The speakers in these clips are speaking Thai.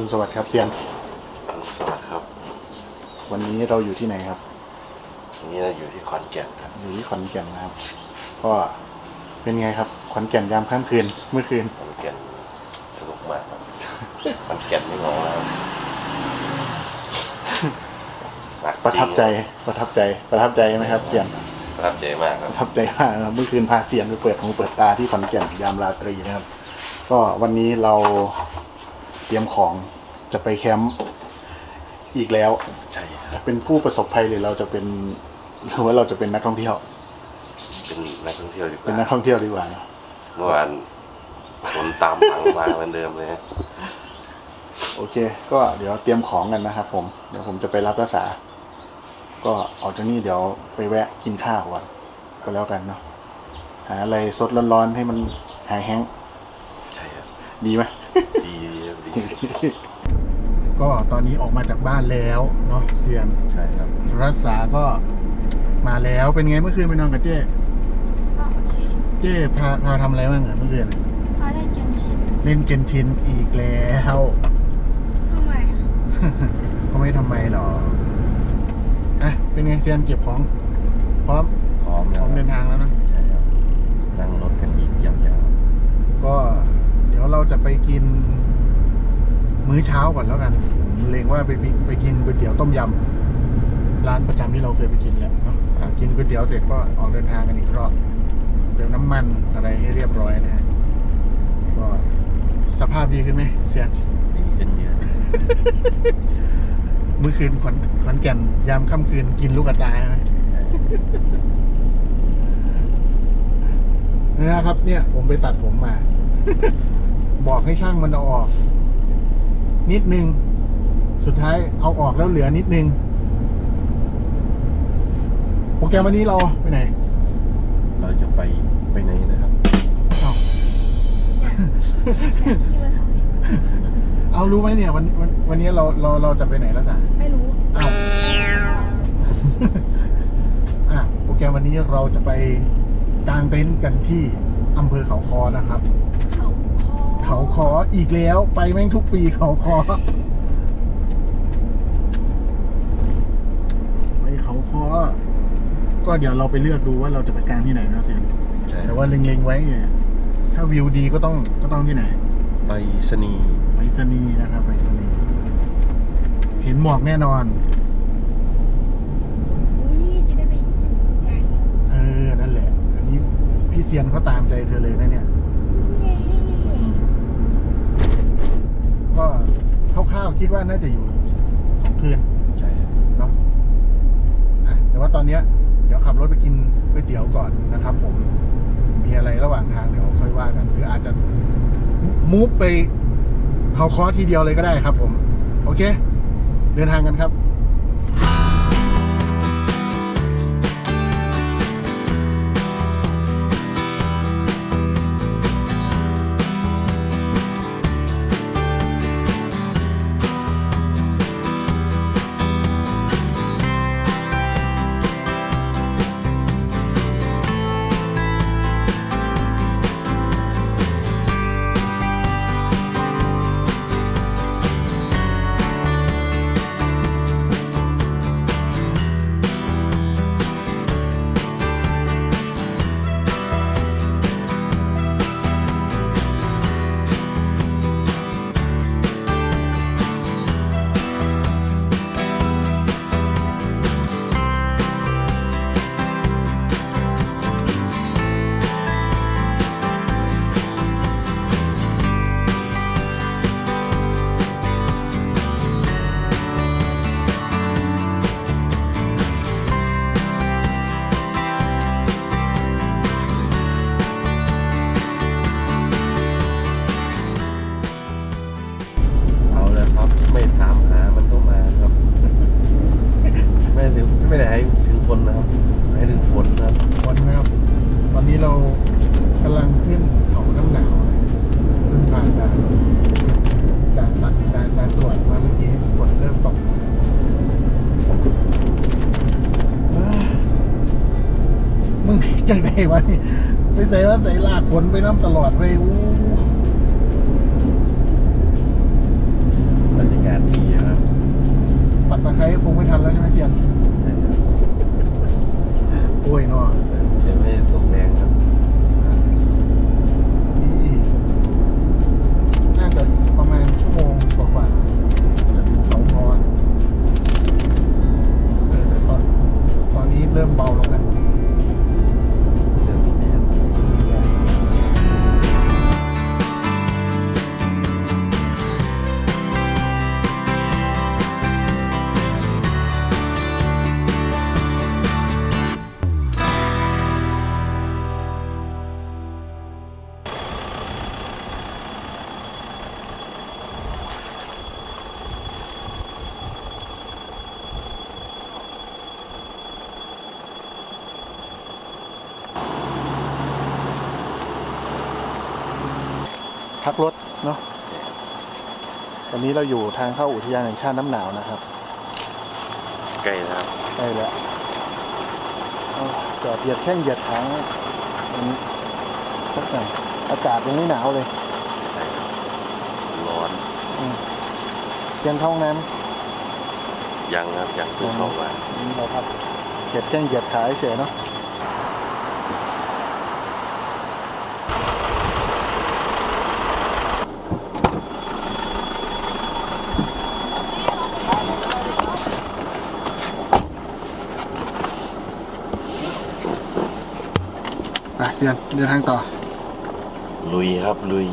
รุณสวัสดิ์ครับเซียนสวัสดีครับวันนี้เราอยู่ที่ไหนครับนี่เราอยู่ที่ขอนแก่นครับอยู่ที่ขอนแก่นนะครับ ก็เป็นไงครับขอนแก่นยามค่ำคืนเมื่อคืนขอนแก่นสนุกมากครับขอนแก่นไม่งอแล้วหนักประทับใจประทับใจประทับใจไหมครับเซียนประทับใจมากคปรับระทับใจมากนะครับเมื่อคืนพาเซียนไปเปิดหูเปิดตาที่ขอนแก่นยามราตรีนะครับ ก็วันนี้เรา เตรียมของจะไปแคมป์อีกแล้ว ใช่คจะรับเป็นผู้ประสบภัยหรือเราจะเป็นหรือว่าเราจะเป็นนักท่องเที่ยว เป็นนักท่องเที่ยวดีกเป็นว่านักท่องเที่ยวดีกว่าเนอะเมื่อวานคนตามหลังมาเหมือนเดิมเลยฮะโอเค ก็เดี๋ยวเตรียมของกันนะครับผมเดี๋ยวผมจะไปรับรักษา ก็ออกจากนี่เดี๋ยวไปแวะกินข้าวก่อนก็แล้วกันเนาะหาอะไรสดร้อนๆให้มันหายแห้งใช่ครับดีไหม ดีครับดี ก็ตอนนี้ออกมาจากบ้านแล้วเนาะเซียนใช่ครับ รักษาก็มาแล้วเป็นไงเมื่อคืนไปนอนกับเจ้ก็โอเคเจ้พาพาทำอะไรบ้างอะเมื่อคืนพอได้จนชินเล่นเกนชินอีกแล้วทำไมอะก็ไม่ทำไมหรออะเป็นไงเซียนเก็บของพร้อม พร้อม พ แล้ ร้ ว อมเดินทางแล้วนะ ใช่ครับนั่งรถกันอีกยาว ก็เดี๋ยวเราจะไปกิน มื้ อเช้าก่อนแล้วกันผมเลงว่าไปไปไปกินก๋วยเตี๋ยวต้มยำร้านประจำที่เราเคยไปกินแล้วเนาะอะกินก๋วยเตี๋ยวเสร็จก็ออกเดินทางกันอีกรอบเติมน้ำมันอะไรให้เรียบร้อยนะฮะก็สภาพดีขึ้นไหมเซียนๆดีขึ้นเยอะเมื่อคืนขอนขอนแก่นยามค่ำคืนกินลูกกระตายไหมนี่นะครับ เนี่ย ผมไปตัดผมมา บอกให้ช่างมันเอาออก นิดนึง สุดท้ายเอาออกแล้วเหลือนิดนึง โปรแกรมวันนี้เราไปไหน เราจะไปไปไหนนะครับเอาพี่มาขายเอารู้ไหมเนี่ยวันวันวันนี้เราเราเราจะไปไหนละสาไม่รู้อ้าว อะโปรแกรมวันนี้เราจะไปกางเต็นท์กันที่อำเภอเขาคอนะครับ เขาคอเขาคออีกแล้วไปแม่งทุกปีเขาคอไปเขาคอก็เดี๋ยวเราไปเลือกดูว่าเราจะไปกางที่ไหนนะเซียนใช่แต่ว่าเล็งๆไว้เนี่ยถ้าวิวดีก็ต้องก็ต้องที่ไหน ไปสนีย์ไปสนีย์นะครับไปสนีย์เห็นหมอกแน่นอนอุ้ยจะได้ไปกินจริงจังเออนั่นแหละ อันนี้พี่เซียนเขาตามใจเธอเลยนะเนี่ยเย้ ก็คร่าวๆคิดว่าน่าจะอยู่สองคืนใช่ครับเนาะอะแต่ว่าตอนเนี้ยเดี๋ยวขับรถไปกินก๋วยเตี๋ยวก่อนนะครับ ผมมีอะไรระหว่างทางเดี๋ยวค่อยว่ากัน หรืออาจจะมูฟไปเขาคอทีเดียวเลยก็ได้ครับ ผม โอเค เดินทางกันครับ วะนี่ไปใส่ว่าใส่ลากฝนไปน้ำตลอดไปอู้ ตอนนี้เราอยู่ทางเข้าอุทยานแห่งชาติน้ำหนาวนะครับ ใกล้แล้วครับใกล้แล้วเอาจอดเหยียดแข้งเหยียดขาอันนี้สักหน่อยอากาศยังไม่หนาวเลยใช่ครับร้อนเชียนเข้าห้องน้ยังครับยังเพิ่งเข้ามาำนี่เราครับเหยียดแข้งเหยียดขาเฉยๆเนาะ เสียเดินทางต่อ ลุยครับ ลุย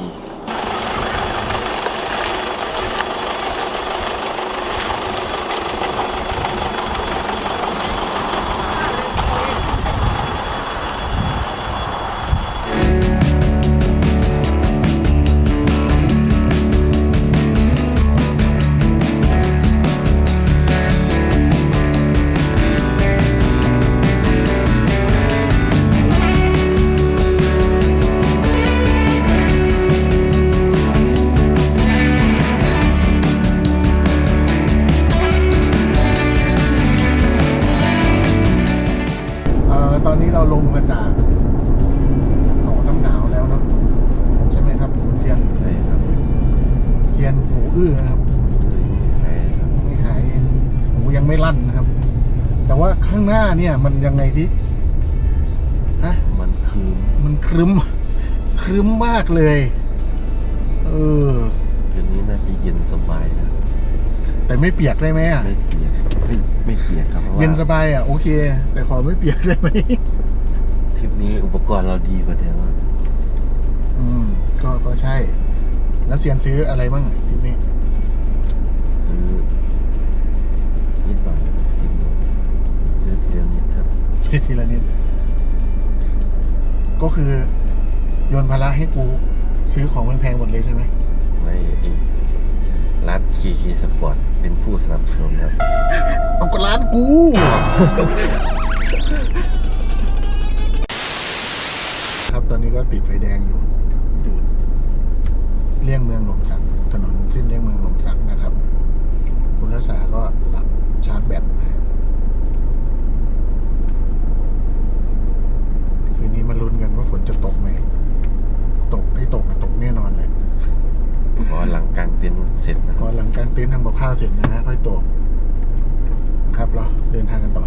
รึ้มครึ้มมากเลย เออคืนนี้น่าจะเย็นสบายนะแต่ไม่เปียกได้ไหมอะไม่เปียกไม่ไม่เปียกครับเพราะว่าเย็นสบายอะโอเค แต่ขอไม่เปียกได้ไหมทริปนี้อุปกรณ์เราดีกว่าเดิมครับอืม ก็ก็ใช่ แล้วเซียนซื้ออะไรบ้างอะทริปนี้ ซื้อนิดหน่อยครับทริปนี้ซื้อทีละนิดครับ ใช่ทีละนิด ก็คือโยนภาระให้กูซื้อของแพงๆหมดเลยใช่ไหมไม่ไอ้ร้านเคเคสปอร์ตเป็นผู้สนับสนุนครับ เอาก็ร้านกู ครับตอนนี้ก็ติดไฟแดงอยู่อยู่เลี่ยงเมืองหลมสักถนนเส้นเลี่ยงเมืองหลมสักนะครับ คุณรักษาก็หลับชาร์จแบตนะฮะคืนนี้มาลุ้นกันว่าฝนจะตกไหม ตกไอ้ตกอะตกแน่นอนเลย ขอหลังกลาง เสร็จนะ ก่อนหลังการเต้นท์ทำกับข้าวเสร็จนะฮะค่อยตกครับเราเดินทางกันต่อ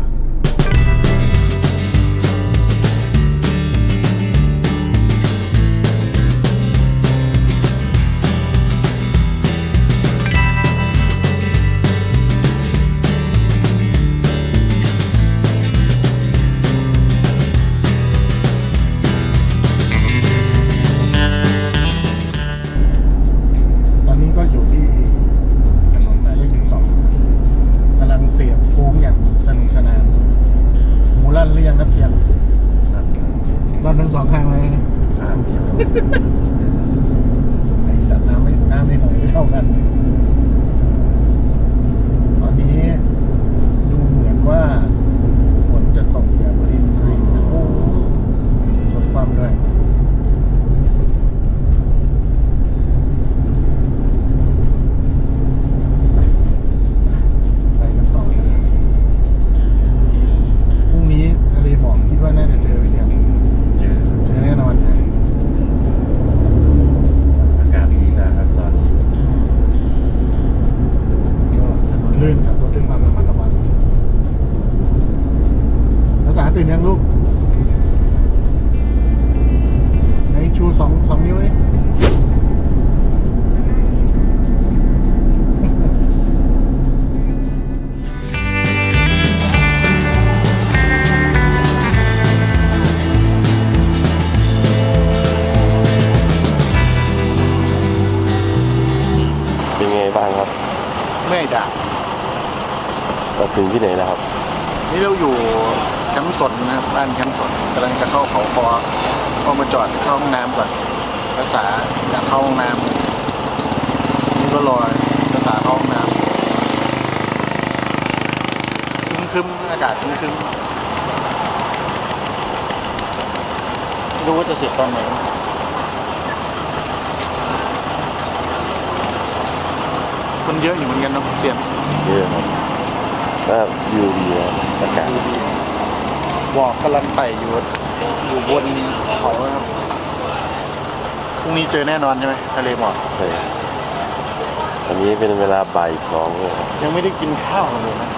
ถึงที่ไหนแล้วครับ นี่เราอยู่แคมป์สนนะครับบ้านแคมป์สนกำลังจะเข้าเขาคอก็มาจอดเข้าห้องน้ำก่อนภาษาอยากเข้าห้องน้ำนี่ก็รอภาษาเข้าห้องน้ำคึมๆอากาศคึมๆไม่รู้ว่าจะเสร็จตอนไหนคนเยอะอยู่เหมือนกันเนาะเสียนเยอะครับ ก็วิวดีนะอากาศบอกกำลังไต่อยู่อยู่บนเขานะครับพรุ่งนี้เจอแน่นอนใช่ไหมทะเลหมอกใช่อันนี้เป็นเวลาบ่ายสองเลยครับยังไม่ได้กินข้าวเลยนะ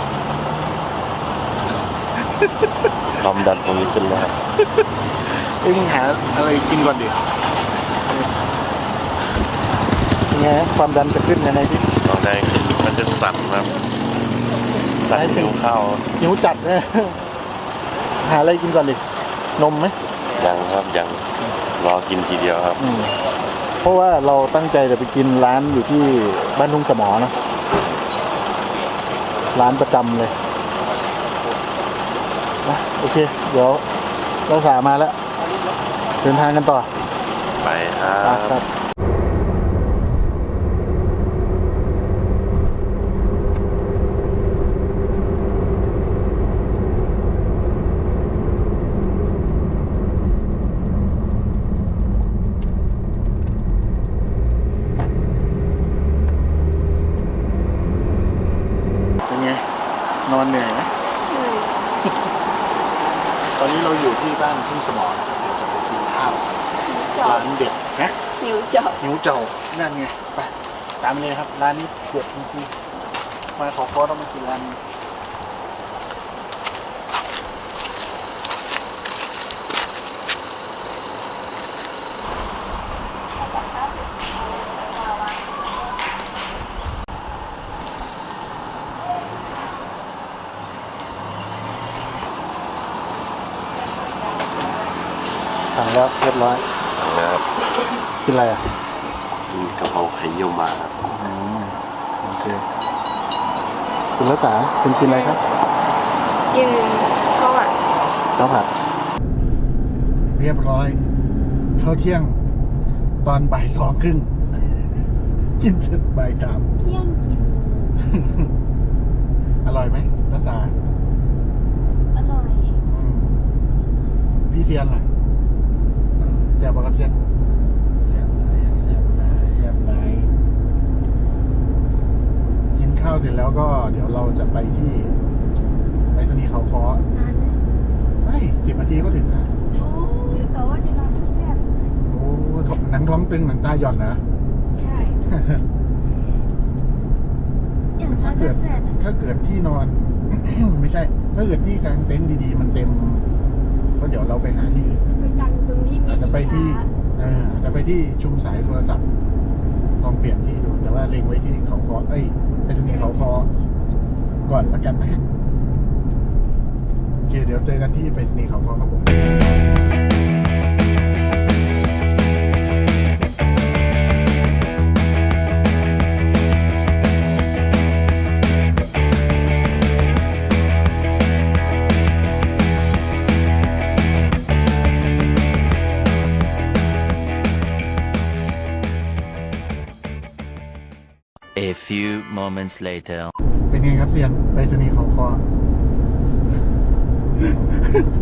ความดันตรงนี้ขึ้นแล้วครับเอ้ยมึงหาอะไรกินก่อนดิไงความดันจะขึ้นยังไงสิ ตอนแรกมันจะสั่นครับ สั่นหิวข้าวหิวจัดนะหาอะไรกินก่อนดิ นมไหมยังครับยังรอกินทีเดียวครับอืมเพราะว่าเราตั้งใจจะไปกินร้านอยู่ที่บ้านทุ่งสมอเนอะร้านประจำเลยนะโอเค เดี๋ยวเราสามาแล้ว เดินทางกันต่อ ไปครัอะครับบ เป็นไง นอนเหนื่อยไหม ตอนนี้เราอยู่ที่บ้านทุ่งสมอนะครับเดี๋ยวจะไปกินข้าว จอ ร้า ด นเด็ดนะ หิวจอด หิวเจ้า นั่นไง ไป ตามเลยค รับร้านนี้เด็ดจริงๆมาขอคอต้องมากินร้านนี้สั่งแล้วเรียบร้อยสั่งแล้วครับกินอะไรอะ กินกะเพราไข่เยี่ยวมาครับ คุณรักษาคุณกินอะไรครับ กินข้าวอะข้าวผัดเรียบร้อยเข้าเที่ยงตอนบ่ายสองครึ่งกินเสร็จบ่ายสามเที่ยงกิน อร่อยไหมรักษาอร่อยอืมพี่เซียนล่ะแซ่บปะครับเซียนแซ่บหลายแซ่บหลายแซ่บหลายกินข้าว เสร็จแล้วก็เดี๋ยวเราจะไปที่ไปสนีย์เขาคอนานไหมไม่สิบนาทีก็ถึงนะโอ้ยแต่ว่าจะนอนแซ่บโอ้หนังท้องตึงหนังตาหย่อนนะๆใช่อย่างนอนถ้าเกิดแซ่บๆอะถ้าเกิดที่นอน ไม่ใช่ ถ้าเกิดที่กลางเต็นท์ดีๆ มันเต็ม ก็เดี๋ยวเราไปหาที่อื่นคือกันตรงนี้มีอาจจะไปที่สินค้าเอออาจจะไปที่ชุมสายโทรศัพท์ลองเปลี่ยนที่ดู แต่ว่าเล็งไว้ที่เขาคอเอ้ย ไปสนีย์เขาคอก่อนละกันนะฮะโอเค เดี๋ยวเจอกันที่ไปสนีย์เขาคอครับผม A few moments later. เป็นไงครับเซียนไปสนีย์เขาคอ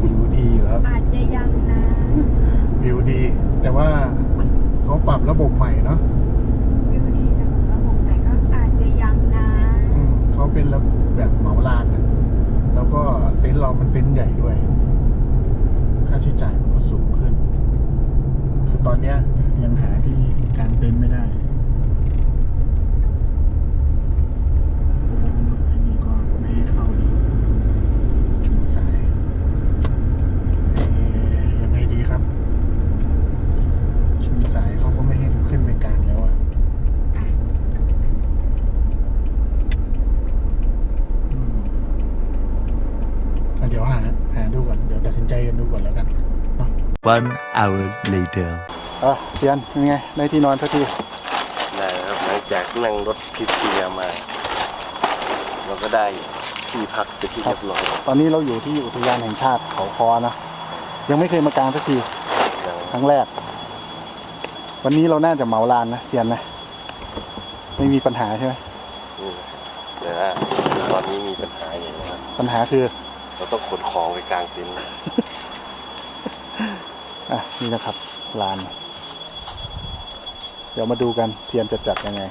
วิวดีอยู่ครับอาจจะยังนะวิวดี แต่ว่าเขาปรับระบบใหม่เนาะวิวดีแต่ระบบไหนก็อาจจะยังนะอืมเขาเป็นระบบแบบเหมาลานอะแล้วก็เต็นท์เรามันเต็นท์ใหญ่ด้วย ค่าใช้จ่ายมันก็สูงขึ้น คือตอนเนี้ยยังหาที่กางเต็นท์ไม่ได้โอ้อันนี้ก็ไม่ให้เข้าอีกชุมสาย อะเดี๋ยวหาหาดูก่อน เดี๋ยวตัดสินใจกันดูก่อนแล้วกันเนาะ One hour later. อะเซียนเป็นไงได้ที่นอนสักทีได้ครับหลังจากนั่งรถพิเศษมา เราก็ได้ที่พักไปนที่เรียบร้อยตอนนี้เราอยู่ที่อุทยานแห่งชาติเขาคอนะยังไม่เคยมากางสักทีอย่างครั้งแรก วันนี้เราน่าจะเหมาลานนะเซียนนะ ไม่มีปัญหาใช่ไหมนี้แต่ว่าตอนนี้มีปัญหาอย่างนะครับปัญหาคือ เราต้องขนของไปกลางเต็นท์ อะนี่นะครับลาน เดี๋ยวมาดูกันเซียนจะจัดยังไง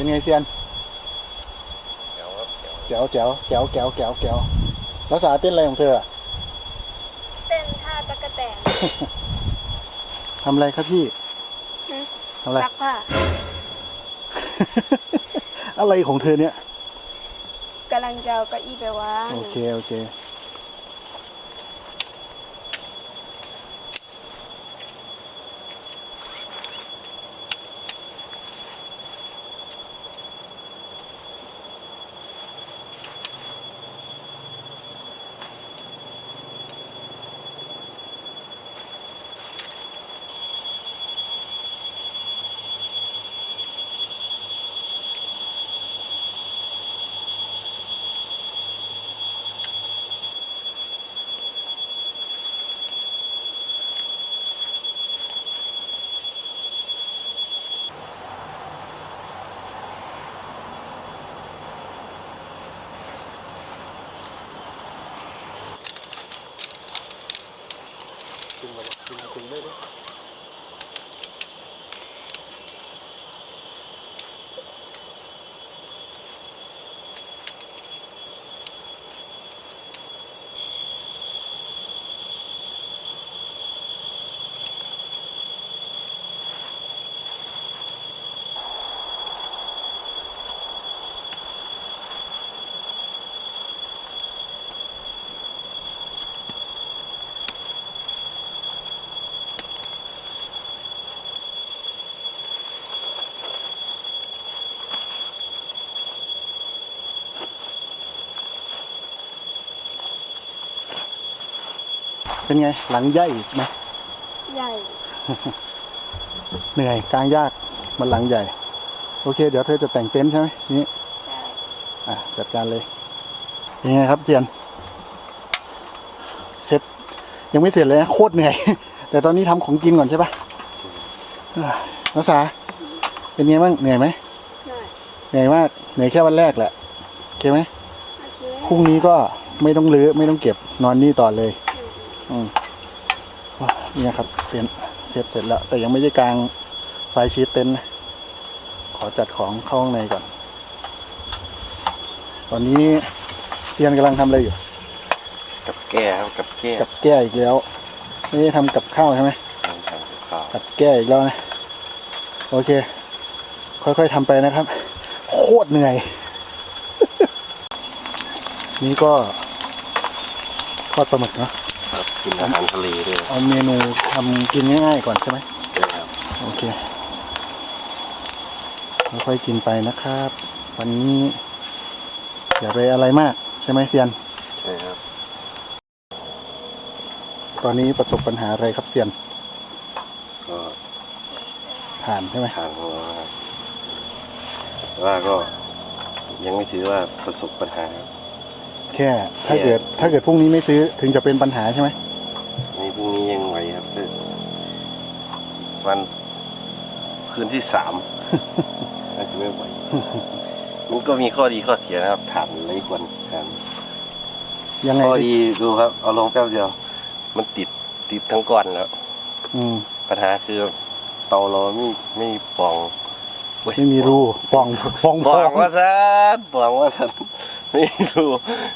เป็นไงเซียนเดี๋ยวครับเดี๋ยวแจ๋วแจ๋วแจ๋วแจ๋วแจ๋วแจ๋วแล้วสาเต้นอะไรของเธออะเต้นท่าตะกะแตนทำอะไรครับพี่หือทำอะไร ซักผ้าอะไรของเธอเนี่ย กำลังจะเอาเก้าอี้ไปวาง โอเค โอเค เป็นไง หลังใหญ่ไหมใหญ่ เหนื่อยกลางยากมันหลังใหญ่ โอเค เดี๋ยวเธอจะแต่งเต็นท์ใช่ไหมนี่ใช่อะจัดการเลยยังไงครับเจียนเสร็จยังไม่เสร็จเลยนะโคตรเหนื่อย แต่ตอนนี้ทำของกินก่อนใช่ปะอะนักษาเป็นไงบ้างเหนื่อยไหมใช่เหนื่อยมากเหนื่อยแค่วันแรกแหละโอเคไหมโอเคพรุ่งนี้ก็ไม่ต้องรื้อไม่ต้องเก็บนอนนี่ต่อเลยอืมว้า นี่นะครับเต็นท์เสร็จเสร็จแล้ว แต่ยังไม่ได้กางไฟชีตเต็นท์นะขอจัดของเข้าข้างในก่อน ตอนนี้เซียนกำลังทำอะไรอยู่ กับแก้ครับกับแก้กับแก้อีกแล้วไม่ได้ทำกับข้าวใช่ไหมทำทำกับข้าวกับแก้อีกแล้วนะ โอเค ค่อยๆทำไปนะครับ โคตรเหนื่อย นี่ก็ทอดปลาหมึกเนาะครับ กินอาหารทะเลด้วย เอาเมนูทำกินง่ายๆก่อนใช่ไหมใช่ครับ โอเคค่อยๆกินไปนะครับ วันนี้อย่าไปอะไรมากใช่ไหมเซียน ใช่ครับ ตอนนี้ประสบปัญหาอะไรครับเซียน ก็ผ่านใช่ไหมทางของเราครับแต่ว่าก็ยังไม่ถือว่าประสบปัญหาครับ แค่ ถ้าเกิดถ้าเกิดพรุ่งนี้ไม่ซื้อถึงจะเป็นปัญหาใช่ไหม ในพรุ่งนี้ยังไหวครับแต่ วันคืนที่สามน่าจะไม่ไหวมันก็มีข้อดีข้อเสียนะครับถามไรควรถามยังไงข้อสิดีดูครับ เอาลงแป๊บเดียว มันติดติดทั้งก้อนแล้ว อืมปัญหาคือเตาเราไม่ไม่ปองเว้ยไม่มีรูป่องป่องปองว่าสันปองว่าสันไม่มีรู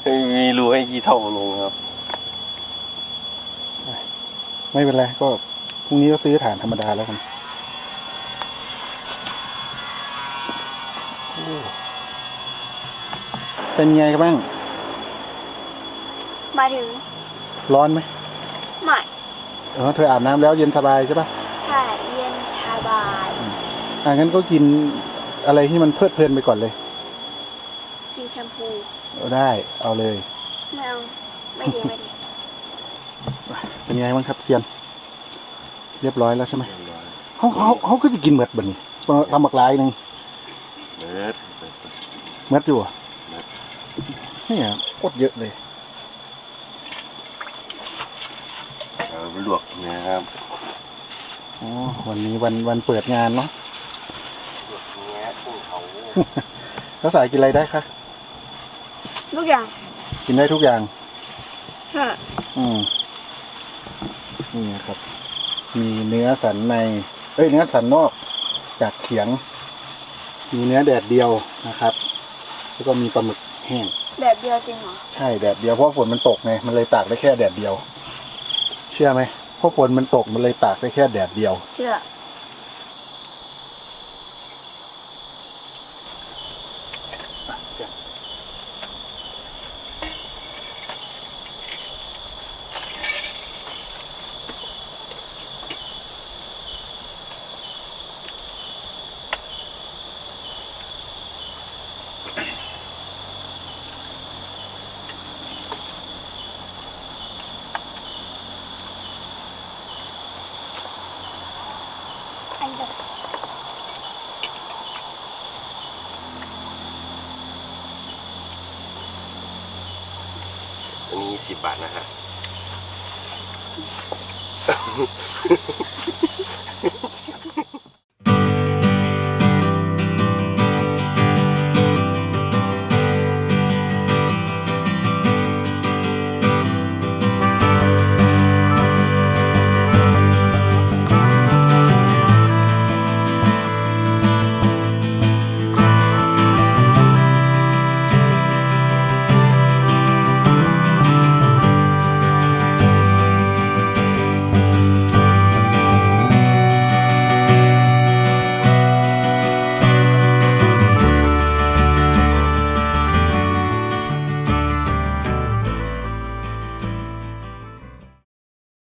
ไม่มีรูให้ขี้เท่าลงครับ ไม่เป็นไรก็ พรุ่งนี้ก็ซื้อฐานธรรมดาแล้วกันโอ้เป็นไงกันบ้างมาถึง ร้อนไหมไม่เออเธออาบน้ำแล้วเย็นสบายใช่ปะใช่เย็นสบายอ่างั้นก็กินอะไรที่มันเพลิดเพลินไปก่อนเลย กินแชมพูเอาได้ เอาเลย ไม่เอา ไม่ดี ไม่ดี เป็นไงบ้างครับเซียน เรียบร้อยแล้วใช่ไหมเขาเขาเขาก็จะกินเหมือดแบบนี้ทำบักลายหนึ่งเนิร์ดเหมือดอยู่อะเนี่ยโคตรเยอะเลยเอาไปลวกเนื้อครับอ๋อวันนี้วันวันเปิดงานเนาะลวกเนื้อกุ้งเขาแล้วสายกินอะไรได้คะทุกอย่าง กินได้ทุกอย่างใช่อืมนี่นะครับ มีเนื้อสันในเอ้ยเนื้อสันนอกจากเขียง มีเนื้อแดดเดียวนะครับ แล้วก็มีปลาหมึกแห้งแบบเดียวจริงเหรอ ใช่แดดเดียวเพราะฝนมันตกไงมันเลยตากได้แค่แดดเดียว เชื่อไหมเพราะฝนมันตกมันเลยตากได้แค่แดดเดียว เชื่อ สิบบาทนะฮะ